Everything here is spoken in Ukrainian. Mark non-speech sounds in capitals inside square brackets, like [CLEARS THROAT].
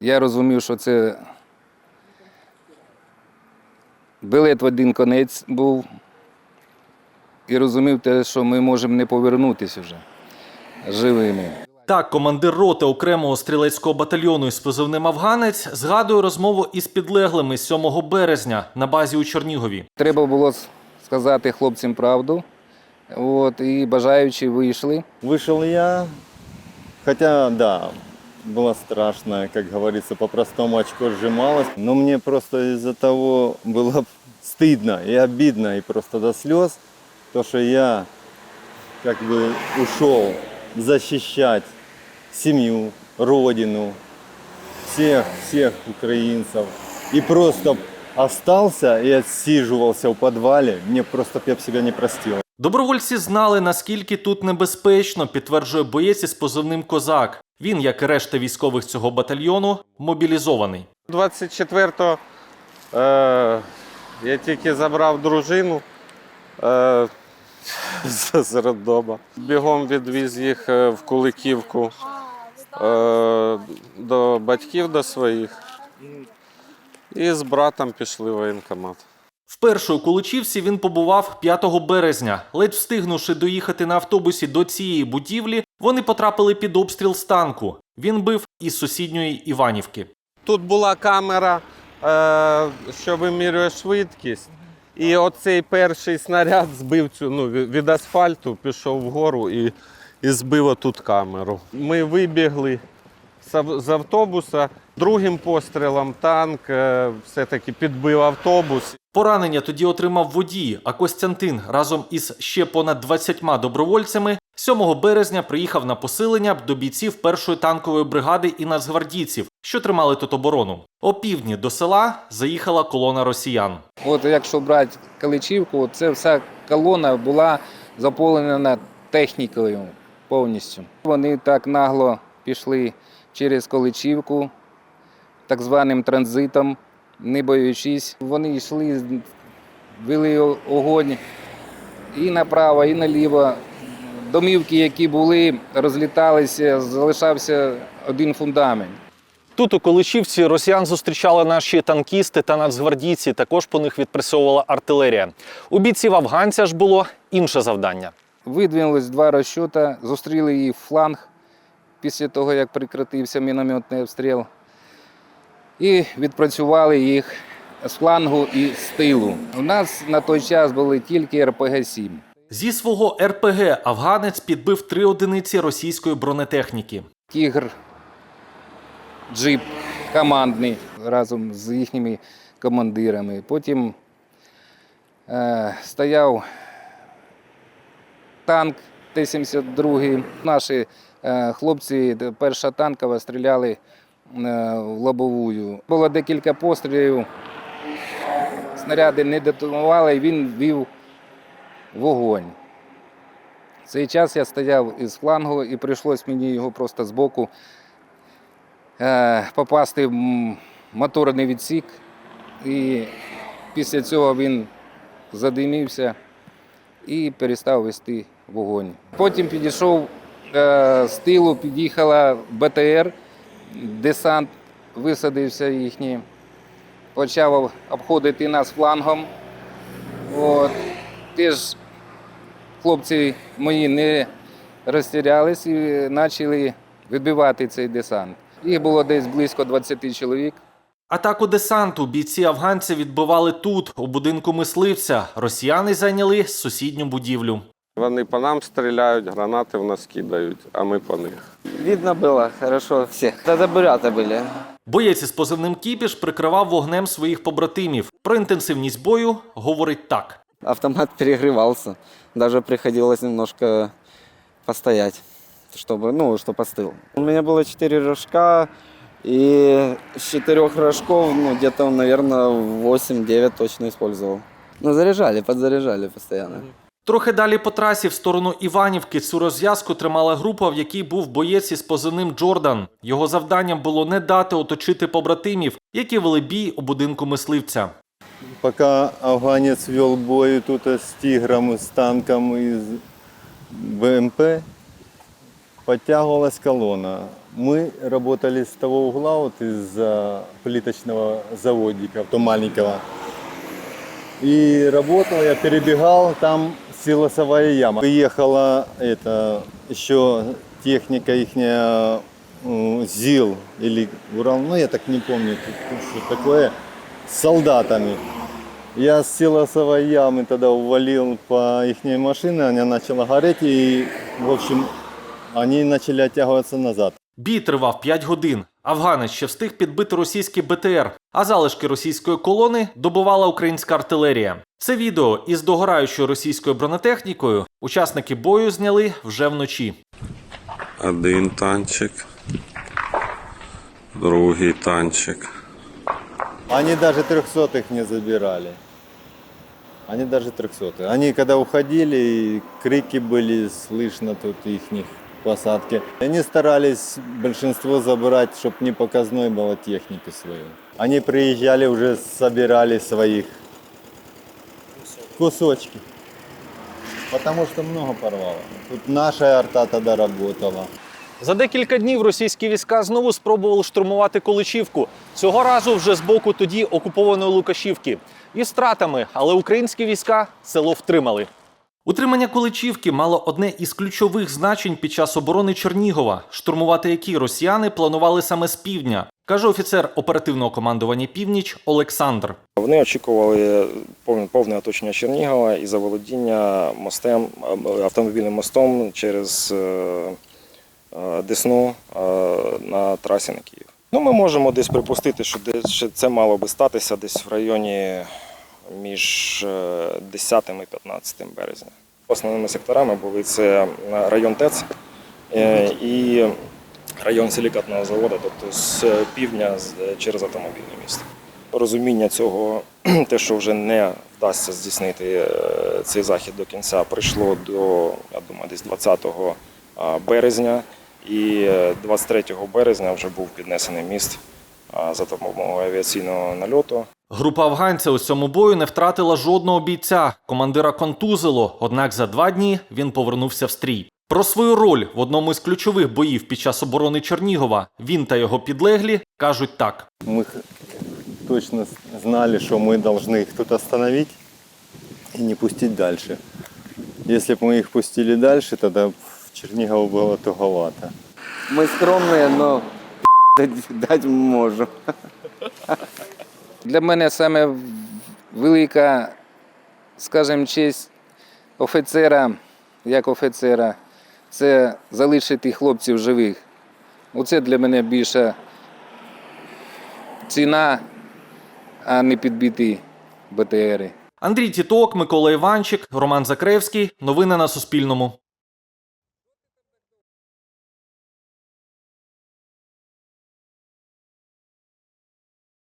Я розумів, що це білет в один конець був. І розумів те, що ми можемо не повернутися вже живими. Так, командир роти окремого стрілецького батальйону із позивним Афганець згадує розмову із підлеглими 7 березня на базі у Чернігові. Треба було сказати хлопцям правду. От, і бажаючі вийшли. Вышел я, хотя, да, было страшно, как говорится, по-простому очко сжималось, но мне просто из-за того было стыдно и обидно, и просто до слез, то, что я как бы ушел защищать семью, родину, всех, всех украинцев, и просто остался и отсиживался в подвале, мне просто б я б себя не простил. Добровольці знали, наскільки тут небезпечно, підтверджує боєць із позивним Козак. Він, як і решта військових цього батальйону, мобілізований. 24-го е, я тільки забрав дружину е, [LAUGHS] з роддома. Бігом відвіз їх е, в Куликівку е, до батьків до своїх. І з братом пішли в воєнкомат. Вперше у Куличівці він побував 5 березня. Ледь встигнувши доїхати на автобусі до цієї будівлі, вони потрапили під обстріл з танку. Він бив із сусідньої Іванівки. Тут була камера, е, що вимірює швидкість. І оцей перший снаряд збив цю ну, від асфальту, пішов вгору і, і збив отут камеру. Ми вибігли з з автобуса. Другим пострілом танк е, все-таки підбив автобус. Поранення тоді отримав водій, а Костянтин разом із ще понад 20 добровольцями 7 березня приїхав на посилення до бійців першої танкової бригади і нацгвардійців, що тримали тут оборону. О півдні до села заїхала колона росіян. От якщо брати Каличівку, це вся колона була заповнена технікою повністю. Вони так нагло пішли через Каличівку, так званим транзитом, не боючись. Вони йшли, вели огонь і направо, і наліво. Домівки, які були, розліталися, залишався один фундамент. Тут у Колишівці росіян зустрічали наші танкісти та нацгвардійці. Також по них відпрацьовувала артилерія. У бійців афганця ж було інше завдання. Видвинулись два розчота, зустріли її в фланг після того, як прекратився мінометний обстріл. І відпрацювали їх з флангу і з тилу. У нас на той час були тільки РПГ-7. Зі свого РПГ афганець підбив три одиниці російської бронетехніки. Тігр, джип командний разом з їхніми командирами. Потім е, стояв танк Т-72. Наші е, хлопці, перша танкова, стріляли е, в лобовую. Було декілька пострілів, снаряди не детонували, і він вів вогонь. В цей час я стояв із флангу і прийшлось мені його просто збоку е, попасти в моторний відсік. І після цього він задимівся і перестав вести вогонь. Потім підійшов е, з тилу, під'їхала БТР, десант висадився їхній, почав обходити нас флангом. От. Теж хлопці мої не розтірялись і почали відбивати цей десант. Їх було десь близько 20 чоловік. Атаку десанту бійці афганці відбивали тут, у будинку мисливця. Росіяни зайняли сусідню будівлю. Вони по нам стріляють, гранати в нас кидають, а ми по них. Видно было хорошо всех. Это буряты были. Боєць із позивним Кіпіш прикривав вогнем своїх побратимів. Про інтенсивність бою говорить так. Автомат перегревался. Даже приходилось немножко постоять, чтобы, ну, чтобы остыл. У меня было 4 рожка, и с четырех рожков, ну, где-то, наверное, 8-9 точно использовал. Ну, заряжали, подзаряжали постоянно. Трохи далі по трасі в сторону Іванівки цю розв'язку тримала група, в якій був боєць із позивним Джордан. Його завданням було не дати оточити побратимів, які вели бій у будинку мисливця. Пока афганец вел бой тут с тигром, с танком из БМП, подтягивалась колонна. Мы работали с того угла, вот из а, плиточного заводика, то маленького. И работал, я перебегал, там силосовая яма. Приехала это еще техника м, ЗИЛ или Урал, ну я так не помню, что такое, с солдатами. Я с силосовой ямы тогда увалил по их машине, она начала гореть и, в общем, они начали оттягиваться назад. Бій тривав 5 годин. Афганець ще встиг підбити російський БТР, а залишки російської колони добувала українська артилерія. Це відео із догораючою російською бронетехнікою учасники бою зняли вже вночі. Один танчик, другий танчик. Они даже трехсотых не забирали. Они даже трехсотые. Они когда уходили, и крики были слышно тут их посадки. Они старались большинство забрать, чтобы не показной было техники свою. Они приезжали, уже собирали своих кусочки. Потому что много порвало. Тут наша арта тогда работала. За декілька днів російські війська знову спробували штурмувати Количівку. Цього разу вже з боку тоді окупованої Лукашівки. Із стратами, але українські війська село втримали. Утримання Количівки мало одне із ключових значень під час оборони Чернігова, штурмувати які росіяни планували саме з півдня, каже офіцер оперативного командування Північ Олександр. Вони очікували повне, оточення Чернігова і заволодіння мостем, е, автомобільним мостом через е, е, Десну на трасі на Київ. Ну, ми можемо десь припустити, що це мало би статися десь в районі між е, 10 і 15 березня. Основними секторами були це район ТЕЦ е, і район силікатного заводу, тобто з півдня через автомобільне місто розуміння цього, [CLEARS THROAT] те, що вже не вдасться здійснити е, цей захід до кінця, прийшло до, я думаю, десь 20 березня. І е, 23 березня вже був піднесений міст за допомогою авіаційного нальоту. Група афганця у цьому бою не втратила жодного бійця. Командира контузило, однак за два дні він повернувся в стрій. Про свою роль в одному із ключових боїв під час оборони Чернігова він та його підлеглі кажуть так: Мы х- точно с- знали, что мы должны их тут остановить и не пустить дальше. Если бы мы их пустили дальше, тогда в Чернигову было туговато. Мы скромные, но дать, [LAUGHS] дать можем. Для мене саме велика, скажімо, честь офіцера, як офіцера, це залишити хлопців живих. Оце для мене більша ціна, а не підбиті БТРи. Андрій Тіток, Микола Іванчик, Роман Закревський. Новини на Суспільному.